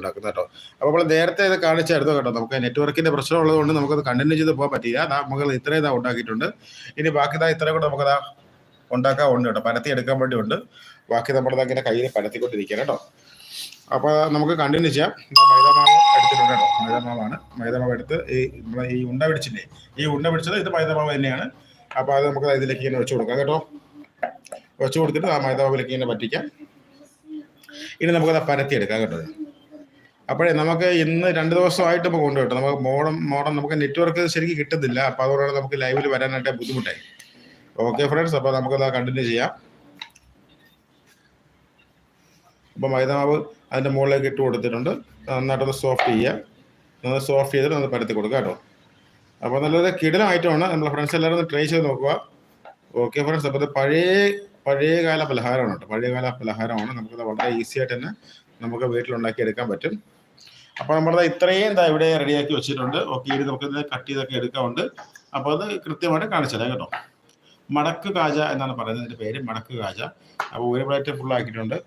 ഉണ്ടാക്കുന്നത് കേട്ടോ. അപ്പോൾ നമ്മൾ നേരത്തെ ഇത് കാണിച്ചായിരുന്നു കേട്ടോ. നമുക്ക് നെറ്റ്വർക്കിന്റെ പ്രശ്നം ഉള്ളതുകൊണ്ട് നമുക്കത് കണ്ടിന്യൂ ചെയ്ത് പോകാൻ പറ്റില്ല അതാ നമുക്ക് ഇത്രയും ഇതാ ഉണ്ടാക്കിയിട്ടുണ്ട്. ഇനി ബാക്കി ഇതാ ഇത്രയും കൂടെ നമുക്കതാ ഉണ്ടാക്കാൻ ഉണ്ട് കേട്ടോ. പരത്തി എടുക്കാൻ വേണ്ടി ഉണ്ട് ബാക്കി നമ്മുടെ ഇങ്ങനെ കയ്യിൽ പരത്തിക്കൊണ്ടിരിക്കുക കേട്ടോ. അപ്പോൾ നമുക്ക് കണ്ടിന്യൂ ചെയ്യാം. മൈദാമാവ് എടുത്തിട്ടുണ്ട് കേട്ടോ. മൈദമാവാണ് മൈദമാവ് എടുത്ത് ഈ നമ്മളെ ഈ ഉണ്ട പിടിച്ചില്ലേ? ഈ ഉണ്ട പിടിച്ചത് ഇത് മൈദാമാവ് തന്നെയാണ്. അപ്പോൾ അത് നമുക്ക് ഇതിലേക്ക് ഇങ്ങനെ വെച്ച് കൊടുക്കാം കേട്ടോ. വെച്ച് കൊടുത്തിട്ട് ആ മൈദാമാവിലേക്ക് ഇങ്ങനെ പറ്റിക്കാം. ഇനി നമുക്കത് പരത്തി എടുക്കാം കേട്ടോ. അപ്പോഴേ നമുക്ക് ഇന്ന് രണ്ട് ദിവസമായിട്ട് ഇപ്പോൾ കൊണ്ടുപോട്ടോ നമുക്ക് മോഡം മോഡം നമുക്ക് നെറ്റ്വർക്ക് ശരിക്കും കിട്ടുന്നില്ല. അപ്പോൾ അതുകൊണ്ട് നമുക്ക് ലൈവിൽ വരാനായിട്ട് ബുദ്ധിമുട്ടായി. ഓക്കെ ഫ്രണ്ട്സ് അപ്പോൾ നമുക്കത് കണ്ടിന്യൂ ചെയ്യാം. അപ്പോൾ മൈദാമാവ് അതിന്റെ മുകളിലേക്ക് ഇട്ട് കൊടുത്തിട്ടുണ്ട്. നന്നായിട്ടൊന്ന് സോഫ്റ്റ് ചെയ്യുക. ഒന്ന് സോഫ്റ്റ് ചെയ്തിട്ട് ഒന്ന് പരത്തി കൊടുക്കുക കേട്ടോ. അപ്പോൾ നല്ലൊരു കിടിലം ഐറ്റമാണ് നമ്മുടെ ഫ്രണ്ട്സ് എല്ലാവരും ഒന്ന് ട്രൈ ചെയ്ത് നോക്കുക. ഓക്കെ ഫ്രണ്ട്സ് അപ്പോൾ ഇത് പഴയ പഴയകാല പലഹാരമാണ് കേട്ടോ. പഴയകാല പലഹാരമാണ്. നമുക്കത് വളരെ ഈസി ആയിട്ട് തന്നെ നമുക്ക് വീട്ടിലുണ്ടാക്കി എടുക്കാൻ പറ്റും. അപ്പോൾ നമ്മളത് ഇത്രയും ഇതാ ഇവിടെ റെഡിയാക്കി വെച്ചിട്ടുണ്ട്. ഓക്കെ ഇനി നമുക്കിത് കട്ട് ചെയ്തൊക്കെ എടുക്കാറുണ്ട് അപ്പോൾ അത് കൃത്യമായിട്ട് കാണിച്ചു തരാം കേട്ടോ. മടക്ക് കാജ എന്നാണ് പറയുന്നത്. ഇതിന്റെ പേര് മടക്ക് കാജ. അപ്പോൾ ഒരു പ്ലേറ്റ് ഫുൾ ആക്കിയിട്ടുണ്ട്.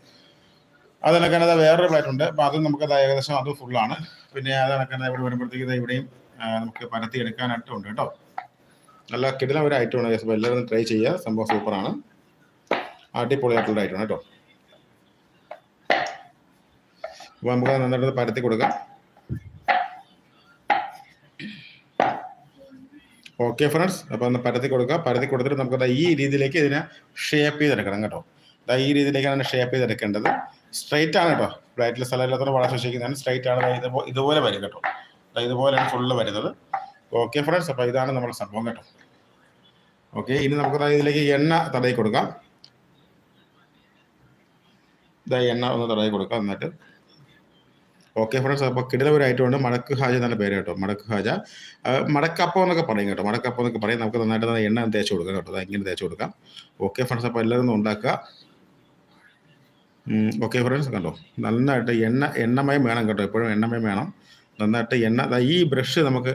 അത് കണക്കാനത് വേറൊരു പ്ലേറ്റ് ഉണ്ട്. അപ്പോൾ അതും നമുക്കത് ഏകദേശം അതും ആണ്. പിന്നെ അത് കണക്കാനത് ഇവിടെ വരുമ്പോഴത്തേക്ക് ഇവിടെയും നമുക്ക് പരത്തി എടുക്കാനായിട്ട് ഉണ്ട് കേട്ടോ. നല്ല കിടിലം ഒരു ഐറ്റമാണ് ആണ്. എല്ലാവരും ട്രൈ ചെയ്യുക. സംഭവം സൂപ്പറാണ് അടിപൊളിയായിട്ടുള്ള ആണ് കേട്ടോ. അപ്പോൾ നമുക്ക് അത് നന്നായിട്ട് പരത്തി കൊടുക്കാം. ഓക്കെ ഫ്രണ്ട്സ് അപ്പോൾ ഒന്ന് പരത്തി കൊടുക്കുക പരത്തി കൊടുത്തിട്ട് നമുക്ക് ഈ രീതിയിലേക്ക് ഇതിനെ ഷേപ്പ് ചെയ്തെടുക്കണം കേട്ടോ. ദാ ഈ രീതിയിലേക്കാണ് ഷേപ്പ് ചെയ്തെടുക്കേണ്ടത്. സ്ട്രൈറ്റ് ആണ് കേട്ടോ. ഫ്ലൈറ്റിൽ സ്ഥലമില്ലാത്തവരെ വളരെ സൂക്ഷിക്കുന്നതാണ് സ്ട്രൈറ്റ് ആണ് ദാ ഇതുപോ ഇതുപോലെ വരും കേട്ടോ. ഇതുപോലെയാണ് ഫുള്ള് വരുന്നത്. ഓക്കെ ഫ്രണ്ട്സ് അപ്പോൾ ഇതാണ് നമ്മുടെ സംഭവം കേട്ടോ. ഓക്കെ ഇനി നമുക്ക് ഇതിലേക്ക് എണ്ണ തടയി കൊടുക്കാം. ഇതാ എണ്ണ ഒന്ന് തടയി കൊടുക്കാം എന്നിട്ട്. ഓക്കെ ഫ്രണ്ട്സ് അപ്പോൾ കിടില ഐറ്റം ഉണ്ട് മടക്ക് ഹാജ എന്നാണ് പേര് കേട്ടോ. മടക്ക് ഹാജ. മടക്കപ്പം എന്നൊക്കെ പറയും കേട്ടോ. മടക്കപ്പം എന്നൊക്കെ പറയും. നമുക്ക് നന്നായിട്ട് നല്ല എണ്ണ തേച്ച് കൊടുക്കാം കേട്ടോ. ദാ ഇങ്ങനെ തേച്ച് കൊടുക്കാം. ഓക്കെ ഫ്രണ്ട്സ് അപ്പോൾ എല്ലാവരും ഒന്ന് ഉണ്ടാക്കുക. ഓക്കെ ഫ്രണ്ട്സ് കണ്ടോ? നന്നായിട്ട് എണ്ണ എണ്ണമയം വേണം കേട്ടോ. എപ്പോഴും എണ്ണമയം വേണം. നന്നായിട്ട് എണ്ണ. ഈ ബ്രഷ് നമുക്ക്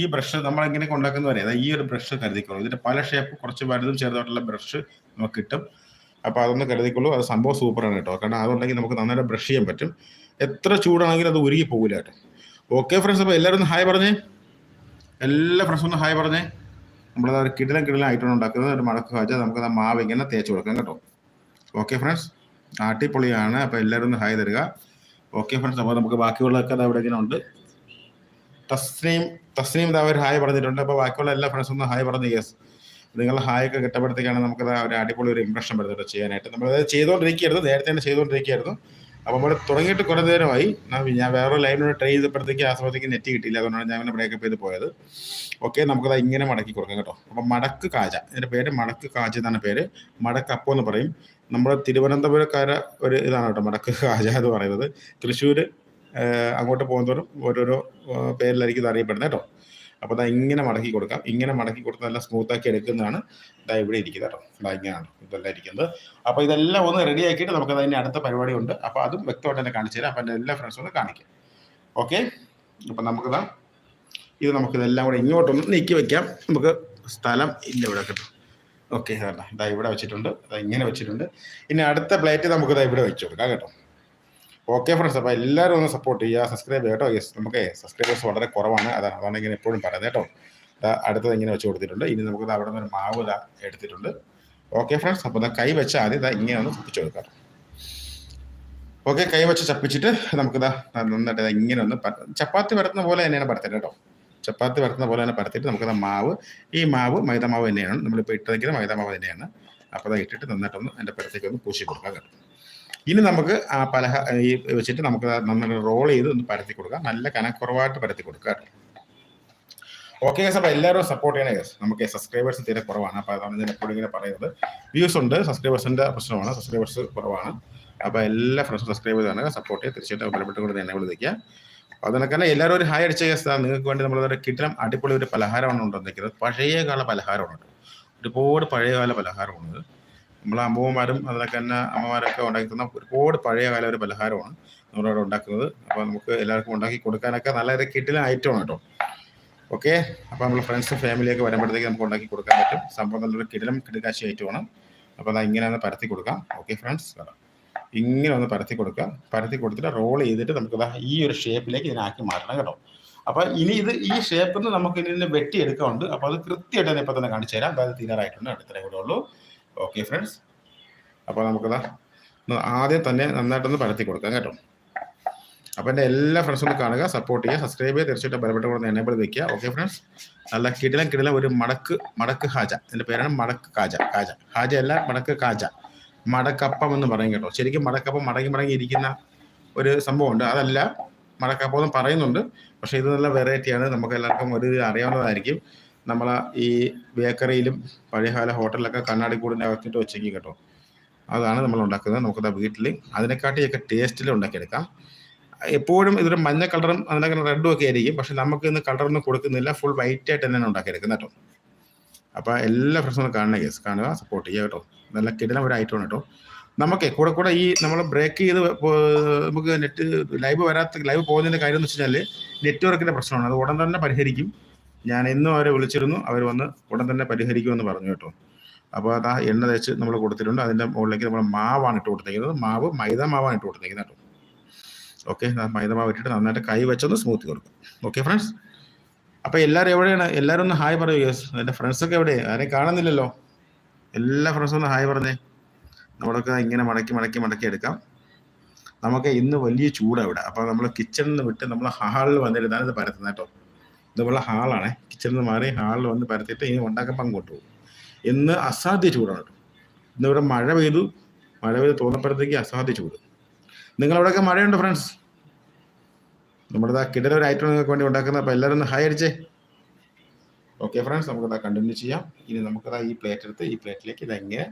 ഈ ബ്രഷ് നമ്മളിങ്ങനെയൊക്കെ ഉണ്ടാക്കുന്നവരെ അതായത് ഈ ഒരു ബ്രഷ് കരുതിക്കോളൂ. ഇതിന്റെ പല ഷേപ്പ് കുറച്ച് വലുതും ചെറുതായിട്ടുള്ള ബ്രഷ് നമുക്ക് കിട്ടും. അപ്പോൾ അതൊന്ന് കരുതിക്കോളൂ. അത് സംഭവം സൂപ്പറാണ് കേട്ടോ. കാരണം അതുണ്ടെങ്കിൽ നമുക്ക് നന്നായിട്ട് ബ്രഷ് ചെയ്യാൻ പറ്റും. എത്ര ചൂടാണെങ്കിലും അത് ഉരുകി പോകില്ല കേട്ടോ. ഓക്കെ ഫ്രണ്ട്സ് അപ്പോൾ എല്ലാവരും ഹായ് പറഞ്ഞേ. എല്ലാ ഫ്രണ്ട്സും ഒന്ന് ഹായ് പറഞ്ഞേ. നമ്മളത് ഒരു കിടിലം കിടിലം ആയിട്ടാണ് ഉണ്ടാക്കുന്നത്. ഒരു മടക്ക് നമുക്ക് ആ മാവ് ഇങ്ങനെ തേച്ച് കൊടുക്കാം കേട്ടോ. ഓക്കെ ഫ്രണ്ട്സ് ആട്ടിപ്പൊളിയാണ് അപ്പോൾ എല്ലാവരും ഒന്ന് ഹായ് തരിക. ഓക്കെ ഫ്രണ്ട്സ് അപ്പോൾ നമുക്ക് ബാക്കിയുള്ളതൊക്കെ അത് അവിടെ ഇങ്ങനെ ഉണ്ട്. തസ്നീം തസ്നീം ഒരു ഹായ് പറഞ്ഞിട്ടുണ്ട്. അപ്പോൾ ബാക്കിയുള്ള എല്ലാ ഫ്രണ്ട്സും ഒന്ന് ഹായ് പറഞ്ഞു യെസ് നിങ്ങളുടെ ഹായ് ഒക്കെ കിട്ടപ്പെടുത്തേക്കാണ് നമുക്ക് ഒരു അടിപൊളി ഒരു ഇമ്പ്രഷൻ വരുന്നുണ്ട് ചെയ്യാനായിട്ട്. നമ്മളത് ചെയ്തുകൊണ്ടിരിക്കുകയായിരുന്നു നേരത്തെ തന്നെ ചെയ്തുകൊണ്ടിരിക്കുകയായിരുന്നു അപ്പോൾ നമ്മൾ തുടങ്ങിയിട്ട് കുറേ നേരമായി. ഞാൻ വേറെ ലൈനിലൂടെ ട്രൈ ചെയ്തപ്പോഴത്തേക്ക് ആ സമയത്തേക്ക് നെറ്റ് കിട്ടിയില്ല. അതുകൊണ്ടാണ് ഞാൻ ഇങ്ങനെ ബ്രേക്കപ്പ് ചെയ്ത് പോയത്. ഓക്കെ നമുക്കത് ഇങ്ങനെ മടക്കി കൊടുക്കാം കേട്ടോ. അപ്പോൾ മടക്ക് കാജ. ഇതിന്റെ പേര് മടക്ക് കാജ എന്നാണ് പേര്. മടക്കപ്പം എന്ന് പറയും. നമ്മുടെ തിരുവനന്തപുരക്കാര ഒരു ഇതാണ് കേട്ടോ മടക്ക് കാജ എന്ന് പറയുന്നത്. തൃശ്ശൂർ അങ്ങോട്ട് പോകുന്നവരും ഓരോരോ പേരിലായിരിക്കും ഇത് അറിയപ്പെടുന്നത് കേട്ടോ. അപ്പോൾ ദാ ഇങ്ങനെ മടക്കി കൊടുക്കാം. ഇങ്ങനെ മടക്കി കൊടുത്ത് നല്ല സ്മൂത്ത് ആക്കി എടുക്കുന്നതാണ് ഇതാ ഇവിടെ ഇരിക്കുന്നത് കേട്ടോ. ഇങ്ങനെയാണ് ഇതെല്ലാം ഇരിക്കുന്നത്. അപ്പോൾ ഇതെല്ലാം ഒന്ന് റെഡി ആക്കിയിട്ട് നമുക്ക് അതിന് അടുത്ത പരിപാടി ഉണ്ട് അപ്പോൾ അതും വ്യക്തമായിട്ട് തന്നെ കാണിച്ചു തരാം. അപ്പോൾ എന്റെ എല്ലാ ഫ്രണ്ട്സും ഒന്ന് കാണിക്കാം. ഓക്കെ അപ്പം നമുക്കിതാ ഇത് നമുക്ക് ഇതെല്ലാം കൂടെ ഇങ്ങോട്ടൊന്ന് നീക്കി വെക്കാം. നമുക്ക് സ്ഥലം ഇല്ല ഇവിടെ കേട്ടോ. ഓക്കെ ഇതാ ഇവിടെ വെച്ചിട്ടുണ്ട്. ഇതാ ഇങ്ങനെ വെച്ചിട്ടുണ്ട്. ഇനി അടുത്ത പ്ലേറ്റ് നമുക്ക് ഇതാ ഇവിടെ വെച്ചു കൊടുക്കാം കേട്ടോ. ഓക്കെ ഫ്രണ്ട്സ് അപ്പോൾ എല്ലാവരും ഒന്ന് സപ്പോർട്ട് ചെയ്യുക സബ്സ്ക്രൈബ് കേട്ടോ. യെസ് നമുക്ക് സബ്സ്ക്രൈബേഴ്സ് വളരെ കുറവാണ്. അതാണ് അതാണ് ഇങ്ങനെ എപ്പോഴും പറയുന്നത് കേട്ടോ. അടുത്തത് ഇങ്ങനെ വെച്ച് കൊടുത്തിട്ടുണ്ട്. ഇനി നമുക്ക് അവിടെ നിന്ന് ഒരു മാവ് എടുത്തിട്ടുണ്ട്. ഓക്കെ ഫ്രണ്ട്സ് അപ്പോൾ കൈ വെച്ചാൽ ആദ്യം ഇതാ ഇങ്ങനെ ഒന്ന് ചപ്പിച്ച് കൊടുക്കാം. ഓക്കെ കൈ വെച്ച് ചപ്പിച്ചിട്ട് നമുക്കിതാ നന്നായിട്ട് ഇങ്ങനെ ഒന്ന് ചപ്പാത്തി പരത്തുന്ന പോലെ തന്നെയാണ് പരത്തേണ്ടത് കേട്ടോ. ചപ്പാത്തി പരത്തുന്ന പോലെ തന്നെ പരത്തിയിട്ട് നമുക്ക് ദാ മാവ് ഈ മാവ് മൈദ മാവ് തന്നെയാണ്. നമ്മളിപ്പോൾ ഇട്ടതെങ്കിലും മൈദ മാവ് തന്നെയാണ്. അപ്പോൾ അത് ഇട്ടിട്ട് നന്നായിട്ടൊന്ന് എന്റെ പരത്തേക്ക് ഒന്ന് പൂശി കൊടുക്കാം കേട്ടോ. ഇനി നമുക്ക് ആ പലഹ ഈ വെച്ചിട്ട് നമുക്ക് നന്നായിട്ട് റോൾ ചെയ്ത് ഒന്ന് പരത്തി കൊടുക്കാം. നല്ല കനക്കുറവായിട്ട് പരത്തി കൊടുക്കുക ഓക്കെ ഗസ് അപ്പോൾ എല്ലാവരും സപ്പോർട്ട് ചെയ്യണേ ഗസ് നമുക്ക് സബ്സ്ക്രൈബേഴ്സ് തീരെ കുറവാണ്. അപ്പോൾ അതാണ് ഞാൻ എപ്പോഴും ഇങ്ങനെ പറയുന്നത്. വ്യൂസ് ഉണ്ട് സബ്സ്ക്രൈബേഴ്സിന്റെ പ്രശ്നമാണ് സബ്സ്ക്രൈബേഴ്സ് കുറവാണ്. അപ്പോൾ എല്ലാ ഫ്രണ്ട്സും സബ്സ്ക്രൈബ് ചെയ്താണ്. സപ്പോർട്ട് ചെയ്ത് തീർച്ചയായിട്ടും ബലപ്പെട്ട് കൊണ്ട് തന്നെ വിളിക്കുക അതിനൊക്കെ തന്നെ എല്ലാവരും ഒരു ഹായ് അടിച്ച ഗസ് നിങ്ങൾക്ക് വേണ്ടി നമ്മളൊരു കിട്ടണം അടിപൊളി ഒരു പലഹാരമാണ് കൊണ്ടുവന്നിരിക്കുന്നത്. പഴയകാല പലഹാരമാണ് ഒരുപാട് പഴയകാല പലഹാരമാണ് നമ്മളെ അമ്മൂമ്മമാരും അതിനൊക്കെ തന്നെ അമ്മമാരൊക്കെ ഉണ്ടാക്കുന്ന ഒരുപാട് ഒരുപാട് പഴയകാല ഒരു പലഹാരമാണ് നമ്മളവിടെ ഉണ്ടാക്കുന്നത്. അപ്പോൾ നമുക്ക് എല്ലാവർക്കും ഉണ്ടാക്കി കൊടുക്കാനൊക്കെ നല്ല ഒരു കിട്ടിലെ ഐറ്റമാണ് കേട്ടോ. ഓക്കെ അപ്പോൾ നമ്മൾ ഫ്രണ്ട്സും ഫാമിലിയൊക്കെ വരുമ്പോഴത്തേക്ക് നമുക്ക് ഉണ്ടാക്കി കൊടുക്കാൻ പറ്റും. സംഭവം നല്ലൊരു കിടിലം കിടക്കാശി ഐറ്റമാണ് അപ്പോൾ അത് ഇങ്ങനെ ഒന്ന് പരത്തി കൊടുക്കാം. ഓക്കെ ഫ്രണ്ട്സ് ഇങ്ങനെ ഒന്ന് പരത്തി കൊടുക്കുക. പരത്തി കൊടുത്തിട്ട് റോൾ ചെയ്തിട്ട് നമുക്ക് ഈ ഒരു ഷേപ്പിലേക്ക് ഇതിനാക്കി മാറ്റണം കേട്ടോ. അപ്പോൾ ഇനി ഇത് ഈ ഷേപ്പിൽ നിന്ന് നമുക്ക് വെട്ടി വെട്ടിയെടുക്കാറുണ്ട് അപ്പോൾ അത് കൃത്യമായിട്ട് തന്നെ ഇപ്പം തന്നെ കാണിച്ചു തരാം അതായത് തീരാറായിട്ടുണ്ട് അടുത്തേ കൂടെ ഉള്ളൂ. ഓക്കെ ഫ്രണ്ട്സ് അപ്പോൾ നമുക്കതാ ആദ്യം തന്നെ നന്നായിട്ടൊന്ന് പരത്തി കൊടുക്കാം കേട്ടോ. അപ്പോൾ എന്റെ എല്ലാ ഫ്രണ്ട്സും കാണുക സപ്പോർട്ട് ചെയ്യുക സബ്സ്ക്രൈബ് ചെയ്യുക തീർച്ചയായിട്ടും ബലപ്പെട്ട കൂടെ എനേബിൾ വെക്കുക. ഓക്കെ ഫ്രണ്ട്സ് നല്ല കിടിലം കിടിലം ഒരു മടക്ക് മടക്ക് ഹാജ. എന്റെ പേരാണ് മടക്ക് കാജ കാജ ഹാജ അല്ല മടക്ക് കാജ മടക്കപ്പം എന്ന് പറയും കേട്ടോ. ശരിക്കും മടക്കപ്പം മടങ്ങി മടങ്ങി ഇരിക്കുന്ന ഒരു സംഭവമുണ്ട്. അതല്ല മടക്കപ്പം എന്ന് പറയുന്നുണ്ട്. പക്ഷേ ഇത് നല്ല വെറൈറ്റിയാണ് നമുക്ക് എല്ലാവർക്കും ഒരു അറിയാവുന്നതായിരിക്കും. നമ്മൾ ഈ ബേക്കറിയിലും പഴയകാല ഹോട്ടലിലൊക്കെ കണ്ണാടി കൂടിന്റെ അകത്തിട്ട് വെച്ചെങ്കിൽ കേട്ടോ. അതാണ് നമ്മൾ ഉണ്ടാക്കുന്നത്. നമുക്കത് വീട്ടിൽ അതിനെക്കാട്ടിയൊക്കെ ടേസ്റ്റിൽ ഉണ്ടാക്കിയെടുക്കാം. എപ്പോഴും ഇതൊരു മഞ്ഞ കളറും അതിനൊക്കെ റെഡും ഒക്കെ ആയിരിക്കും. പക്ഷെ നമുക്ക് ഇന്ന് കളറൊന്നും കൊടുക്കുന്നില്ല. ഫുൾ വൈറ്റ് ആയിട്ട് തന്നെയാണ് ഉണ്ടാക്കിയെടുക്കുന്നത് കേട്ടോ. അപ്പോൾ എല്ലാ ഫ്രണ്ട്സും കാണുന്ന കേസ് കാണുക സപ്പോർട്ട് ചെയ്യുക കേട്ടോ. നല്ല കിടലം ഒരു ഐറ്റമാണ് കേട്ടോ. നമുക്ക് കൂടെ കൂടെ ഈ നമ്മൾ ബ്രേക്ക് ചെയ്ത് നമുക്ക് നെറ്റ് ലൈവ് വരാത്ത ലൈവ് പോകുന്നതിന്റെ കാര്യം എന്ന് വെച്ച് കഴിഞ്ഞാൽ നെറ്റ്വർക്കിന്റെ പ്രശ്നമാണ്. അത് ഉടൻ തന്നെ പരിഹരിക്കും. ഞാൻ ഇന്നും അവരെ വിളിച്ചിരുന്നു. അവർ വന്ന് ഉടൻ തന്നെ പരിഹരിക്കുമെന്ന് പറഞ്ഞു കേട്ടോ. അപ്പോൾ അത് ആ എണ്ണ തേച്ച് നമ്മൾ കൊടുത്തിട്ടുണ്ട്. അതിന്റെ മുകളിലേക്ക് നമ്മൾ മാവാണ് ഇട്ട് കൊടുത്തേക്കുന്നത്. മാവ് മൈദ മാവാണ് ഇട്ട് കൊടുത്തേക്കുന്നത് കേട്ടോ. ഓക്കെ മൈദ മാവ് ഇട്ടിട്ട് നന്നായിട്ട് കൈ വെച്ചൊന്ന് സ്മൂത്ത് കൊടുക്കും. ഓക്കെ ഫ്രണ്ട്സ് അപ്പോൾ എല്ലാവരും എവിടെയാണ്? എല്ലാവരും ഒന്ന് ഹായ് പറയൂ യെസ് എന്റെ ഫ്രണ്ട്സൊക്കെ എവിടെ ആരെയും കാണുന്നില്ലല്ലോ? എല്ലാ ഫ്രണ്ട്സും ഒന്ന് ഹായ് പറഞ്ഞേ. നമ്മളൊക്കെ ഇങ്ങനെ മടക്കി മടക്കി മടക്കി എടുക്കാം. നമുക്ക് ഇന്ന് വലിയ ചൂടാണ് ഇവിടെ. അപ്പോൾ നമ്മൾ കിച്ചണിൽ നിന്ന് വിട്ട് നമ്മൾ ഹാളിൽ വന്നിരുന്നാണ് ഇത് പരത്തുന്നത് കേട്ടോ. ഇത് നമ്മളെ ഹാളാണ്. കിച്ചണിൽ നിന്ന് മാറി ഹാളിൽ വന്ന് പരത്തിയിട്ട് ഇനി ഉണ്ടാക്കാൻ അങ്ങോട്ട് പോകും ഇന്ന് അസാധ്യ ചൂടാണ് കേട്ടോ. ഇന്ന് ഇവിടെ മഴ പെയ്തു. മഴ പെയ്ത് തോന്നപ്പോഴത്തേക്ക് അസാധ്യ ചൂട്. നിങ്ങളവിടെയൊക്കെ മഴയുണ്ട് ഫ്രണ്ട്സ് നമ്മുടെ കിടല ഒരു ഐറ്റം നിങ്ങൾക്ക് വേണ്ടി ഉണ്ടാക്കുന്ന അപ്പോൾ എല്ലാവരും ഒന്ന് ഹായ് അടിച്ചേ. ഓക്കെ ഫ്രണ്ട്സ് നമുക്കതാ കണ്ടിന്യൂ ചെയ്യാം. ഇനി നമുക്കത് ഈ പ്ലേറ്റ് എടുത്ത് ഈ പ്ലേറ്റിലേക്ക് ഇത് എങ്ങനെ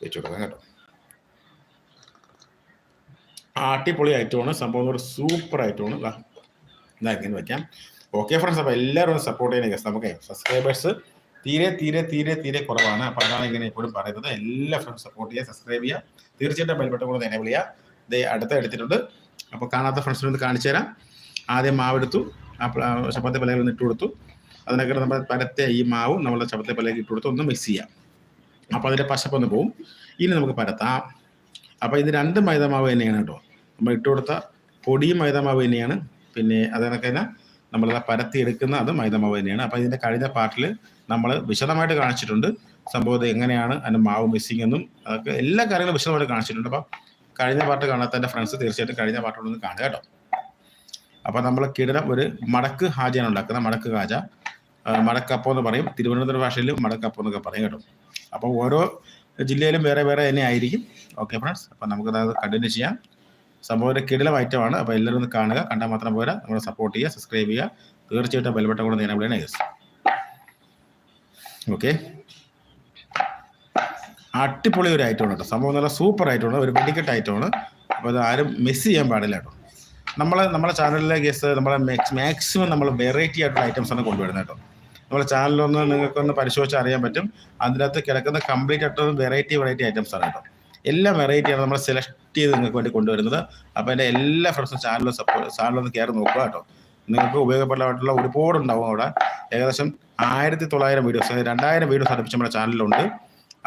വെച്ച് കൊടുക്കാം കേട്ടോ. അടിപൊളി ഐറ്റമാണ് സംഭവം സൂപ്പർ ഐറ്റമാണ് ഇതാ ഇതാ ഇങ്ങനെ വെക്കാം. ഓക്കെ ഫ്രണ്ട്സ് അപ്പോൾ എല്ലാവരും സപ്പോർട്ട് ഗസ് നമുക്ക് സബ്സ്ക്രൈബേഴ്സ് തീരെ തീരെ തീരെ തീരെ കുറവാണ്. അപ്പോൾ അതാണ് ഇങ്ങനെ എപ്പോഴും പറയുന്നത്. എല്ലാ ഫ്രണ്ട്സ് സപ്പോർട്ട് ചെയ്യുക സബ്സ്ക്രൈബ് ചെയ്യുക. തീർച്ചയായിട്ടും ബെൽബട്ടൺ കൂടെ എനേബിൾ ചെയ്യുക. ഇത് അടുത്ത എടുത്തിട്ടുണ്ട്. അപ്പോൾ കാണാത്ത ഫ്രണ്ട്സിനെ ഒന്ന് കാണിച്ചു തരാം. ആദ്യം മാവെടുത്തു ചപ്പാത്തി പലകൾ ഇട്ട് കൊടുത്തു. അതിനൊക്കെ നമ്മൾ പരത്തെ ഈ മാവും നമ്മൾ ചപ്പാത്തി പലകൾ ഇട്ട് കൊടുത്ത് ഒന്ന് മിക്സ് ചെയ്യാം. അപ്പോൾ അതിന്റെ പശപ്പൊന്ന് പോവും. ഇനി നമുക്ക് പരത്താം. അപ്പോൾ ഇത് രണ്ട് മൈദമാവ് തന്നെയാണ് കേട്ടോ. നമ്മൾ ഇട്ട് കൊടുത്ത പൊടിയും മൈദമാവ് തന്നെയാണ്. പിന്നെ അതിനൊക്കെ തന്നെ നമ്മളത് പരത്തി എടുക്കുന്ന അത് മൈദമാവ് തന്നെയാണ്. അപ്പോൾ ഇതിന്റെ കഴിഞ്ഞ പാർട്ടിൽ നമ്മൾ വിശദമായിട്ട് കാണിച്ചിട്ടുണ്ട്. സംഭവം എങ്ങനെയാണ് അതിന്റെ മാവ് മിസ്സിങ് എന്നും അതൊക്കെ എല്ലാ കാര്യങ്ങളും വിശദമായിട്ട് കാണിച്ചിട്ടുണ്ട്. അപ്പം കഴിഞ്ഞ കാണാത്ത എന്റെ ഫ്രണ്ട്സ് തീർച്ചയായിട്ടും കഴിഞ്ഞ പാട്ടോടൊന്ന് കാണുക കേട്ടോ. അപ്പോൾ നമ്മൾ കിടലം ഒരു മടക്ക് ഹാജയാണ് ഉണ്ടാക്കുന്നത് മടക്ക് ഹാജ. മടക്കപ്പം എന്ന് പറയും. തിരുവനന്തപുരം ഭാഷയിൽ മടക്കപ്പം എന്നൊക്കെ പറയും കേട്ടോ. അപ്പോൾ ഓരോ ജില്ലയിലും വേറെ വേറെ തന്നെ ആയിരിക്കും. ഓക്കെ ഫ്രണ്ട്സ് അപ്പോൾ നമുക്കത് കണ്ടിന്യൂ ചെയ്യാം. സംഭവം ഒരു ഐറ്റമാണ് അപ്പോൾ എല്ലാവരും ഒന്ന് കാണുക. കണ്ടാൽ മാത്രം പോരാ. നമ്മളെ സപ്പോർട്ട് ചെയ്യുക സബ്സ്ക്രൈബ് ചെയ്യുക. തീർച്ചയായിട്ടും ബെൽബട്ടം കൂടെ നേരം വിളിയാണ് യെസ് ഓക്കെ അടിപൊളി ഒരു ഐറ്റമാണ് കേട്ടോ. സംഭവം നല്ല സൂപ്പർ ഐറ്റമാണ് ഒരു വെടിക്കെട്ട് ഐറ്റമാണ് അപ്പോൾ അത് ആരും മിസ് ചെയ്യാൻ പാടില്ല കേട്ടോ. നമ്മൾ നമ്മുടെ ചാനലിലെ ഗസ് നമ്മളെ മാക്സിമം നമ്മൾ വെറൈറ്റി ആയിട്ടുള്ള ഐറ്റംസ് ആണ് കൊണ്ടുവരുന്നത് കേട്ടോ. നമ്മുടെ ചാനലൊന്ന് നിങ്ങൾക്കൊന്ന് പരിശോധിച്ച് അറിയാൻ പറ്റും. അതിനകത്ത് കിടക്കുന്ന കംപ്ലീറ്റ് ആയിട്ടുള്ള വെറൈറ്റി വെറൈറ്റി ഐറ്റംസ് ആണ് കേട്ടോ. എല്ലാം വെറൈറ്റിയാണ് നമ്മൾ സെലക്ട് ചെയ്ത് നിങ്ങൾക്ക് വേണ്ടി കൊണ്ടുവരുന്നത്. അപ്പോൾ എന്റെ എല്ലാ ഫ്രണ്ട്സും ചാനലും സപ്പോർട്ട് ചാനലൊന്ന് കയറി നോക്കുക കേട്ടോ. നിങ്ങൾക്ക് ഉപയോഗപ്രദമായിട്ടുള്ള ഒരുപാട് ഉണ്ടാവും അവിടെ. ഏകദേശം ആയിരത്തി തൊള്ളായിരം വീഡിയോസ് രണ്ടായിരം വീഡിയോസ് അടുപ്പിച്ച് നമ്മുടെ ചാനലിലുണ്ട്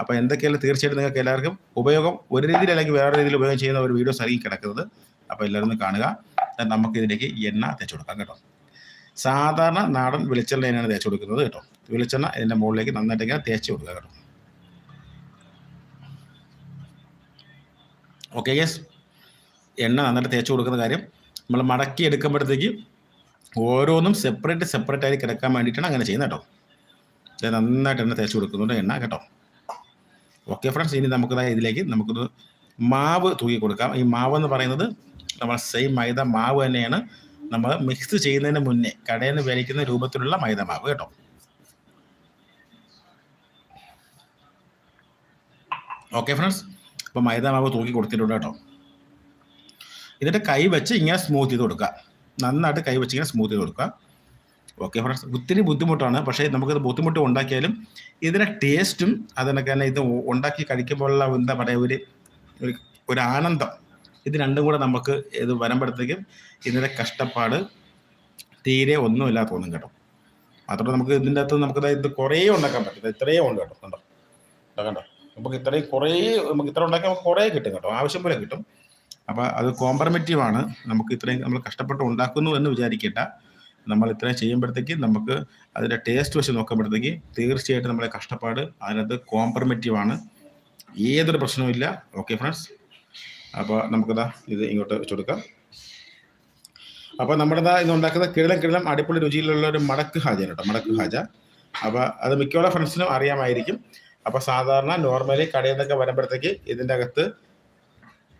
അപ്പോൾ എന്തൊക്കെയാലും തീർച്ചയായിട്ടും നിങ്ങൾക്ക് എല്ലാവർക്കും ഉപയോഗം ഒരു രീതിയിൽ അല്ലെങ്കിൽ വേറെ രീതിയിൽ ഉപയോഗം ചെയ്യുന്ന ഒരു വീഡിയോസ് ആയിരിക്കും കിടക്കുന്നത്. അപ്പോൾ എല്ലാവരും കാണുക. നമുക്ക് ഇതിലേക്ക് എണ്ണ തേച്ച് കൊടുക്കാം കേട്ടോ. സാധാരണ നാടൻ വെളിച്ചെണ്ണ തന്നെയാണ് തേച്ച് കൊടുക്കുന്നത് കേട്ടോ. വെളിച്ചെണ്ണ ഇതിന്റെ മുകളിലേക്ക് നന്നായിട്ട് ഇങ്ങനെ തേച്ച് കൊടുക്കുക കേട്ടോ. ഓക്കെ യെസ് എണ്ണ നന്നായിട്ട് തേച്ച് കൊടുക്കുന്ന കാര്യം. നമ്മൾ മടക്കി എടുക്കുമ്പോഴത്തേക്ക് ഓരോന്നും സെപ്പറേറ്റ് സെപ്പറേറ്റ് ആയി കിടക്കാൻ വേണ്ടിയിട്ടാണ് അങ്ങനെ ചെയ്യുന്നത് കേട്ടോ. ഇത് നന്നായിട്ട് എണ്ണ തേച്ച് കൊടുക്കുന്നുണ്ട് എണ്ണ കേട്ടോ. ഓക്കെ ഫ്രണ്ട്സ് ഇനി നമുക്ക് ഇതിലേക്ക് നമുക്കൊന്ന് മാവ് തൂക്കി കൊടുക്കാം. ഈ മാവ് എന്ന് പറയുന്നത് നമ്മൾ സെയിം മൈദ മാവ് തന്നെയാണ്. നമ്മൾ മിക്സ് ചെയ്യുന്നതിന് മുന്നേ കടയിൽ നിന്ന് വേലിക്കുന്ന രൂപത്തിലുള്ള മൈദ മാവ് കേട്ടോ. ഓക്കെ ഫ്രണ്ട്സ് അപ്പോൾ മൈദ മാവ് തൂക്കി കൊടുത്തിട്ടുണ്ട് കേട്ടോ. ഇതിന്റെ കൈ വെച്ച് ഇങ്ങനെ സ്മൂത്ത് ചെയ്ത് കൊടുക്കുക. നന്നായിട്ട് കൈ വെച്ച് ഇങ്ങനെ സ്മൂത്ത് ചെയ്ത് കൊടുക്കുക. ഓക്കെ ഫ്രണ്ട്സ് ഒത്തിരി ബുദ്ധിമുട്ടാണ്. പക്ഷേ നമുക്കത് ബുദ്ധിമുട്ട് ഉണ്ടാക്കിയാലും ഇതിന്റെ ടേസ്റ്റും അതിനൊക്കെ തന്നെ ഇത് ഉണ്ടാക്കി കഴിക്കുമ്പോഴുള്ള എന്താ പറയുക ഒരു ഒരു ആനന്ദം. ഇത് രണ്ടും കൂടെ നമുക്ക് ഇത് വരുമ്പോഴത്തേക്കും ഇതിന്റെ കഷ്ടപ്പാട് തീരെ ഒന്നുമില്ല തോന്നും കേട്ടോ. മാത്രമല്ല നമുക്ക് ഇതിന്റെ അകത്ത് നമുക്ക് ഇത് കുറേ ഉണ്ടാക്കാൻ പറ്റും. ഇത് ഇത്രയും ഉണ്ട് കേട്ടോ. കണ്ടോ? കണ്ടോ? നമുക്ക് ഇത്രയും കുറേ നമുക്ക് ഇത്ര ഉണ്ടാക്കി നമുക്ക് കുറേ കിട്ടും കേട്ടോ. ആവശ്യം പോലെ കിട്ടും. അപ്പോൾ അത് കോംപ്രമേറ്റീവ് ആണ്. നമുക്ക് ഇത്രയും നമ്മൾ കഷ്ടപ്പെട്ട് ഉണ്ടാക്കുന്നു എന്ന് വിചാരിക്കേണ്ട. നമ്മൾ ഇത്രയും ചെയ്യുമ്പോഴത്തേക്ക് നമുക്ക് അതിന്റെ ടേസ്റ്റ് വെച്ച് നോക്കുമ്പോഴത്തേക്ക് തീർച്ചയായിട്ടും നമ്മളെ കഷ്ടപ്പാട് അതിനകത്ത് കോംപ്രമേറ്റീവ് ആണ്. ഏതൊരു പ്രശ്നവും ഇല്ല. ഓക്കെ ഫ്രണ്ട്സ് അപ്പോൾ നമുക്കിതാ ഇത് ഇങ്ങോട്ട് വെച്ചുകൊടുക്കാം അപ്പോൾ നമ്മുടെ ഇതാ ഉണ്ടാക്കുന്ന കിഴലം കിഴലം അടിപൊളി രുചിയിലുള്ള ഒരു മടക്ക് ഹാജയാണ് കേട്ടോ. മടക്ക് ഹാജ. അപ്പോൾ അത് മിക്കവാറും ഫ്രണ്ട്സിനും അറിയാമായിരിക്കും. അപ്പോൾ സാധാരണ നോർമലി കടയിൽ നിന്നൊക്കെ വരുമ്പോഴത്തേക്ക് ഇതിന്റെ അകത്ത്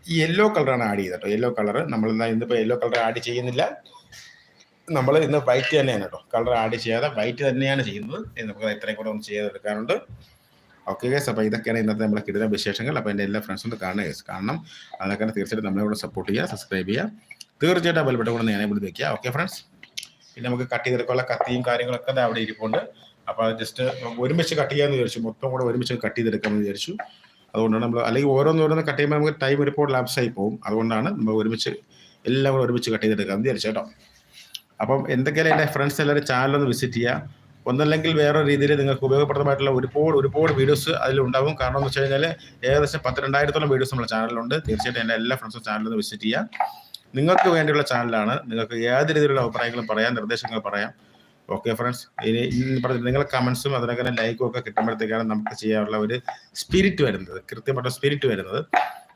യെല്ലോ കളറാണ് ആഡ് ചെയ്തത് കേട്ടോ യെല്ലോ കളർ നമ്മൾ ഇന്നിപ്പോൾ യെല്ലോ കളർ ആഡ് ചെയ്യുന്നില്ല. നമ്മൾ ഇന്ന് വൈറ്റ് തന്നെയാണ് കേട്ടോ കളർ ആഡ് ചെയ്യാതെ വൈറ്റ് തന്നെയാണ് ചെയ്യുന്നത്. നമുക്ക് ഇത്രയും കൂടെ ഒന്ന് ചെയ്തെടുക്കാറുണ്ട് ഓക്കെ ഗേസ് അപ്പോൾ ഇതൊക്കെയാണ് ഇന്നത്തെ നമ്മുടെ കിടുന്ന വിശേഷങ്ങൾ. അപ്പോൾ എന്റെ എല്ലാ ഫ്രണ്ട്സും കാണുക ഗേസ് കാരണം അതൊക്കെ തീർച്ചയായിട്ടും നമ്മളെ കൂടെ സപ്പോർട്ട് ചെയ്യുക സബ്സ്ക്രൈബ് ചെയ്യുക. തീർച്ചയായിട്ടും ബലപ്പെട്ട കൂടെ ഞാനേ ഇവിടെ വയ്ക്കുക ഓക്കെ ഫ്രണ്ട്സ് പിന്നെ നമുക്ക് കട്ട് ചെയ്തെടുക്കാനുള്ള കത്തിയും കാര്യങ്ങളൊക്കെ അവിടെ ഇരിപ്പുണ്ട്. അപ്പോൾ ജസ്റ്റ് ഒരുമിച്ച് കട്ട് ചെയ്യാമെന്ന് വിചാരിച്ചു. മൊത്തം കൂടെ ഒരുമിച്ച് കട്ട് ചെയ്തെടുക്കാമെന്ന് വിചാരിച്ചു. അതുകൊണ്ടാണ് നമ്മൾ അല്ലെങ്കിൽ ഓരോന്ന് ഓരോന്ന് കട്ട് ചെയ്യുമ്പോൾ നമുക്ക് ടൈം ഒരുപാട് ലാപ്സ് ആയി പോകും. അതുകൊണ്ടാണ് നമ്മൾ ഒരുമിച്ച് എല്ലാം കൂടെ ഒരുമിച്ച് കട്ട് ചെയ്തെടുക്കാമെന്ന് വിചാരിച്ചു കേട്ടോ. അപ്പം എന്തൊക്കെയാലും എന്റെ ഫ്രണ്ട്സ് എല്ലാവരും ചാനലൊന്ന് വിസിറ്റ് ചെയ്യുക. ഒന്നല്ലെങ്കിൽ വേറെ രീതിയിൽ നിങ്ങൾക്ക് ഉപയോഗപ്രദമായിട്ടുള്ള ഒരുപാട് ഒരുപാട് വീഡിയോസ് അതിലുണ്ടാവും കാരണം എന്ന് വെച്ച് കഴിഞ്ഞാൽ ഏകദേശം പത്ത് രണ്ടായിരത്തോളം വീഡിയോസ് നമ്മുടെ ചാനലിലുണ്ട് തീർച്ചയായിട്ടും എന്റെ എല്ലാ ഫ്രണ്ട്സും ചാനലൊന്ന് വിസിറ്റ് ചെയ്യുക. നിങ്ങൾക്ക് വേണ്ടിയുള്ള ചാനലാണ് നിങ്ങൾക്ക് ഏത് രീതിയിലുള്ള അഭിപ്രായങ്ങളും പറയാം നിർദ്ദേശങ്ങൾ പറയാം. ഓക്കെ ഫ്രണ്ട്സ് ഇനി ഇനി പറഞ്ഞ നിങ്ങളെ കമൻസും അതിനൊക്കെ ലൈക്കും ഒക്കെ കിട്ടുമ്പോഴത്തേക്കാണ് നമുക്ക് ചെയ്യാനുള്ള ഒരു സ്പിരിറ്റ് വരുന്നത്. കൃത്യമായിട്ട് സ്പിരിറ്റ് വരുന്നത്.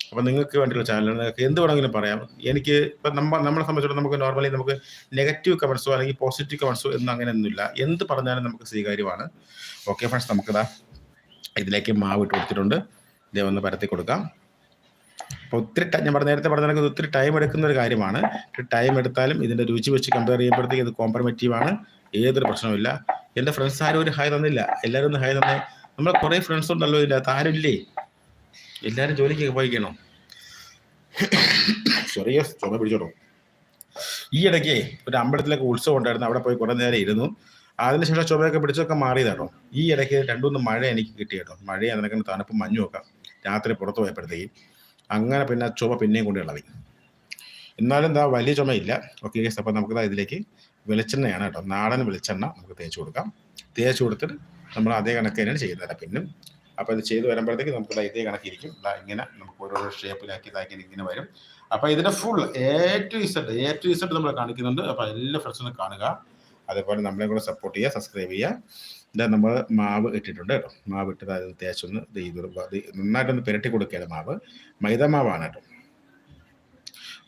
അപ്പം നിങ്ങൾക്ക് വേണ്ടിയുള്ള ചാനൽ നിങ്ങൾക്ക് എന്ത് വേണമെങ്കിലും പറയാം. എനിക്ക് ഇപ്പം നമ്മ നമ്മളെ സംബന്ധിച്ചിടത്തോളം നമുക്ക് നോർമലി നമുക്ക് നെഗറ്റീവ് കമൻസോ അല്ലെങ്കിൽ പോസിറ്റീവ് കമൻസോ എന്നും അങ്ങനെയൊന്നുമില്ല എന്ത് പറഞ്ഞാലും നമുക്ക് സ്വീകാര്യമാണ്. ഓക്കെ ഫ്രണ്ട്സ് നമുക്കിതാ ഇതിലേക്ക് മാവ് ഇട്ട് കൊടുത്തിട്ടുണ്ട്. ഇതേ ഒന്ന് പരത്തി കൊടുക്കാം. അപ്പോൾ ഒത്തിരി ഞാൻ പറഞ്ഞ നേരത്തെ പറഞ്ഞ കണക്ക് ഒത്തിരി ടൈം എടുക്കുന്ന ഒരു കാര്യമാണ്. ടൈം എടുത്താലും ഇതിന്റെ രുചി വെച്ച് കമ്പയർ ചെയ്യുമ്പോഴത്തേക്ക് ഇത് കോംപ്രമേറ്റീവ് ആണ്. ഏതൊരു പ്രശ്നവുമില്ല എന്റെ ഫ്രണ്ട്സ് ആരും ഒരു ഹായ് തന്നില്ല. എല്ലാവരും ഒന്ന് ഹായ് തന്നെ. നമ്മളെ കുറേ ഫ്രണ്ട്സ് ഉണ്ടല്ലോ ഇല്ല ആരും ഇല്ലേ എല്ലാവരും ജോലിക്കൊക്കെ പോയിക്കണോ? ചെറിയ ചുമ പിടിച്ചോളൂ. ഈ ഇടയ്ക്ക് ഒരു അമ്പലത്തിലൊക്കെ ഉത്സവം ഉണ്ടായിരുന്നു. അവിടെ പോയി കുറേ നേരം ഇരുന്നു. അതിനുശേഷം ചുമയൊക്കെ പിടിച്ചൊക്കെ മാറിയതാട്ടോ ഈ ഇടയ്ക്ക് രണ്ടു മൂന്ന് മഴ എനിക്ക് കിട്ടി കേട്ടോ. മഴ അതിനൊക്കെ തണുപ്പ് മഞ്ഞും രാത്രി പുറത്ത് പോയപ്പോഴത്തേക്കും. അങ്ങനെ പിന്നെ ചുമ പിന്നെയും കൊണ്ട് ഇളവി. എന്നാലും എന്താ വലിയ ചുമയില്ല. ഓക്കെ ഗൈസ് അപ്പോൾ നമുക്ക് ഇതിലേക്ക് വെളിച്ചെണ്ണയാണ് കേട്ടോ. നാടൻ വെളിച്ചെണ്ണ നമുക്ക് തേച്ച് കൊടുക്കാം. തേച്ച് കൊടുത്തിട്ട് നമ്മൾ അതേ കണക്ക് തന്നെയാണ് ചെയ്യുന്നത് പിന്നും. അപ്പോൾ ഇത് ചെയ്ത് വരുമ്പോഴത്തേക്ക് നമുക്ക് ഇതേ കണക്കിരിക്കും. ഇങ്ങനെ നമുക്ക് ഓരോരോ ഷേപ്പിലാക്കി ഇതാക്കി ഇങ്ങനെ വരും. അപ്പോൾ ഇതിന്റെ full A to Z A to Z നമ്മൾ കാണിക്കുന്നുണ്ട്. അപ്പോൾ എല്ലാ ഫ്രണ്ട്സും കാണുക. അതേപോലെ നമ്മളെ കൂടെ സപ്പോർട്ട് ചെയ്യുക സബ്സ്ക്രൈബ് ചെയ്യുക. ഇതാ നമ്മൾ മാവ് ഇട്ടിട്ടുണ്ട് കേട്ടോ. മാവ് ഇട്ടത് അത് അത്യാവശ്യം ഒന്ന് നന്നായിട്ടൊന്ന് പുരട്ടി കൊടുക്കുകയാണ് മാവ്. മൈദ മാവാണ് കേട്ടോ.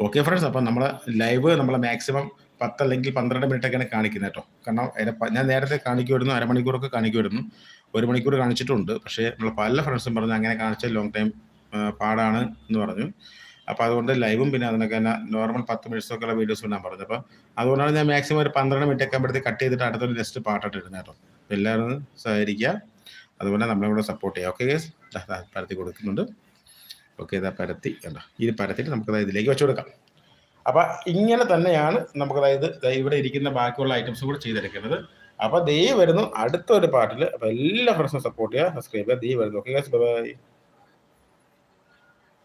ഓക്കെ ഫ്രണ്ട്സ് അപ്പം നമ്മൾ ലൈവ് നമ്മൾ മാക്സിമം പത്തല്ലെങ്കിൽ പന്ത്രണ്ട് മിനിറ്റ് ഒക്കെയാണ് കാണിക്കുന്നത് കേട്ടോ. കാരണം അതിനെ ഞാൻ നേരത്തെ കാണിക്കുമായിരുന്നു അരമണിക്കൂറൊക്കെ കാണിക്കുമായിരുന്നു. ഒരു മണിക്കൂർ കാണിച്ചിട്ടുണ്ട്. പക്ഷേ നമ്മൾ പല ഫ്രണ്ട്സും പറഞ്ഞു അങ്ങനെ കാണിച്ചാൽ ലോങ് ടൈം പാടാണ് എന്ന് പറഞ്ഞു. അപ്പോൾ അതുകൊണ്ട് ലൈവും പിന്നെ അതിനൊക്കെ തന്നെ നോർമൽ പത്ത് മിനിറ്റ്സൊക്കെ ഉള്ള വീഡിയോസ് ഞാൻ പറഞ്ഞു. അപ്പോൾ അതുകൊണ്ടാണ് ഞാൻ മാക്സിമം ഒരു പന്ത്രണ്ട് മിനിറ്റ് ഒക്കെ ആകുമ്പോഴത്തേക്ക് കട്ട് ചെയ്തിട്ട് അടുത്തൊരു നെക്സ്റ്റ് പാട്ടായിട്ട് ഇടുന്നത് കേട്ടോ. എല്ലാവരും സഹകരിക്കുക. അതുപോലെ നമ്മളെ സപ്പോർട്ട് ചെയ്യുക. ഓക്കെ ഗേസ് പരത്തി കൊടുക്കുന്നുണ്ട്. ഓക്കെ ഇതാ പരത്തി. കണ്ടോ? ഇത് പരത്തിയിട്ട് നമുക്ക് ഇതിലേക്ക് വെച്ച് കൊടുക്കാം. അപ്പൊ ഇങ്ങനെ തന്നെയാണ് നമുക്ക് അതായത് ഇവിടെ ഇരിക്കുന്ന ബാക്കിയുള്ള ഐറ്റംസ് കൂടെ ചെയ്തെടുക്കുന്നത്. അപ്പോൾ ദേ വരുന്നു അടുത്തൊരു പാട്ടിൽ അപ്പോൾ എല്ലാ ഫ്രണ്ട്സും സപ്പോർട്ട് ചെയ്യുക. സബ്സ്ക്രൈബ് ചെയ്യുക. ദേ വരുന്നു. Okay guys by